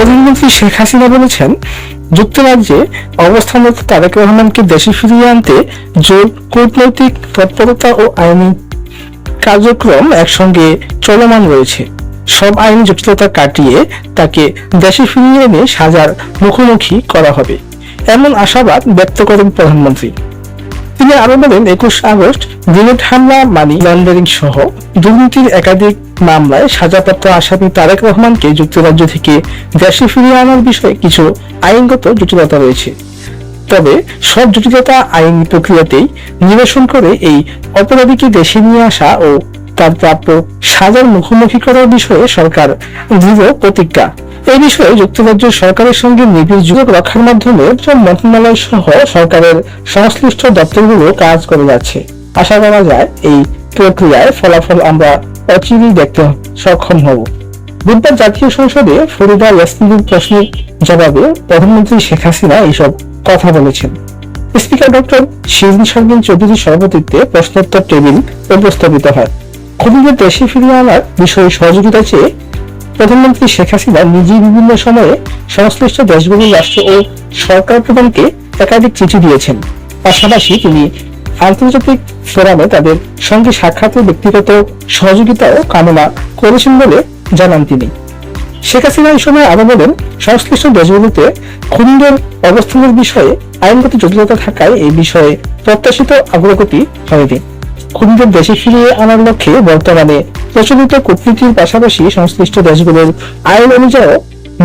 প্রধানমন্ত্রী শেখ হাসিনা বলেছেন, যুক্তরাজ্যে অবস্থানরত তারেক রহমানকে দেশে ফিরিয়ে আনতে জোর কূটনৈতিক তৎপরতা ও আইনি কার্যক্রম একসঙ্গে চলমান রয়েছে। সব আইনি জটিলতা কাটিয়ে তাকে দেশে ফিরিয়ে এনে সাজার মুখোমুখি করা হবে। এমন আশাবাদ ব্যক্ত করেন প্রধানমন্ত্রী। তিনি আরও বলেন, একুশ আগস্ট গ্রেনেড হামলা মানি লন্ডারিং সহ দুর্নীতির একাধিক মামলায় সাজাপ্রাপ্ত আসামি তারেক রহমানকে যুক্তরাজ্য থেকে দেশে ফিরিয়ে আনার বিষয়ে কিছু আইনগত জটিলতা রয়েছে। তবে সব জটিলতা আইন প্রক্রিয়াতেই নিরসন করে এই অপরাধীকে দেশে নিয়ে আসা ও তার প্রাপ্য সাজার মুখোমুখি করার বিষয়ে সরকার দৃঢ় প্রতিজ্ঞা। এই বিষয়ে যুক্তরাজ্য সরকারের সঙ্গে নিবিড় যোগাযোগ রক্ষার মাধ্যমে মন্ত্রণালয় সহ সরকারের সংশ্লিষ্ট দপ্তরগুলো কাজ করে যাচ্ছে। আশা করা যায় এই প্রক্রিয়ায় ফলাফল আমরা অচিরেই দেখতে সক্ষম হব। বুধবার জাতীয় সংসদে ফরিদা ইয়াসমিনের প্রশ্নের জবাবে প্রধানমন্ত্রী শেখ হাসিনা এইসব কথা বলেছেন। স্পিকার ডক্টর শিরিন শারমিন চৌধুরীর সভাপতিত্বে প্রশ্নোত্তর টেবিল উপস্থাপিত হয়। খুনিদের দেশে ফিরিয়ে আনার বিষয়ে সহযোগিতা চেয়ে প্রধানমন্ত্রী শেখ হাসিনা নিজেই বিভিন্ন সময়ে সংশ্লিষ্ট দেশগুলির রাষ্ট্র ও সরকার প্রধানকে একাধিক চিঠি দিয়েছেন। পাশাপাশি তিনি আন্তর্জাতিক ফোরামে তাদের সঙ্গে সাক্ষাতের ব্যক্তিগত সহযোগিতাও কামনা করেছেন বলে জানান তিনি। শেখ হাসিনা এই সময় আরও বলেন, সংশ্লিষ্ট দেশগুলোতে খুনিদের অবস্থানের বিষয়ে আইনগত জটিলতা থাকায় এই বিষয়ে প্রত্যাশিত অগ্রগতি হয়নি। খুনিদের দেশে ফিরিয়ে আনার লক্ষ্যে বর্তমানে প্রচলিত কূটনীতির পাশাপাশি সংশ্লিষ্ট দেশগুলোর আইন অনুযায়ী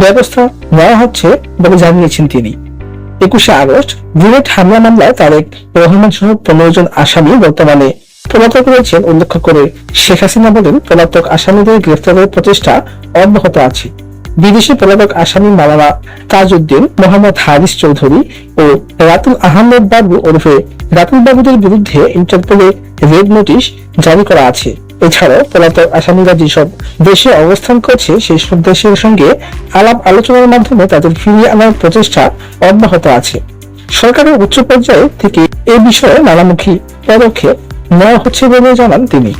ব্যবস্থা নেওয়া হচ্ছে বলে জানিয়েছেন তিনি। একুশে আগস্ট বুলেট হামলা মামলায় তারেক রহমান সহ পনেরো জন আসামি বর্তমানে পলাতক রয়েছেন। উল্লেখ করে শেখ হাসিনা বলেন, পলাতক আসামিদের গ্রেফতারের প্রচেষ্টা অব্যাহত আছে। বিদেশি পলাতক আসামি মালানা তাজউদ্দিন, মোহাম্মদ হারিস চৌধুরী ও রাতুল আহমেদ বাবু ওরফে রাতুল বাবুদের বিরুদ্ধে ইন্টারপোলে রেড নোটিশ জারি করা আছে। এছাড়াও পলাতক আসামিরা যেসব দেশে অবস্থান করছে, সেই সব দেশের সঙ্গে আলাপ আলোচনার মাধ্যমে তাদের ফিরিয়ে আনার প্রচেষ্টা অব্যাহত আছে। সরকারের উচ্চ পর্যায়ে থেকে এ বিষয়ে নানামুখী পদক্ষেপ নেওয়া হচ্ছে বলে জানান তিনি।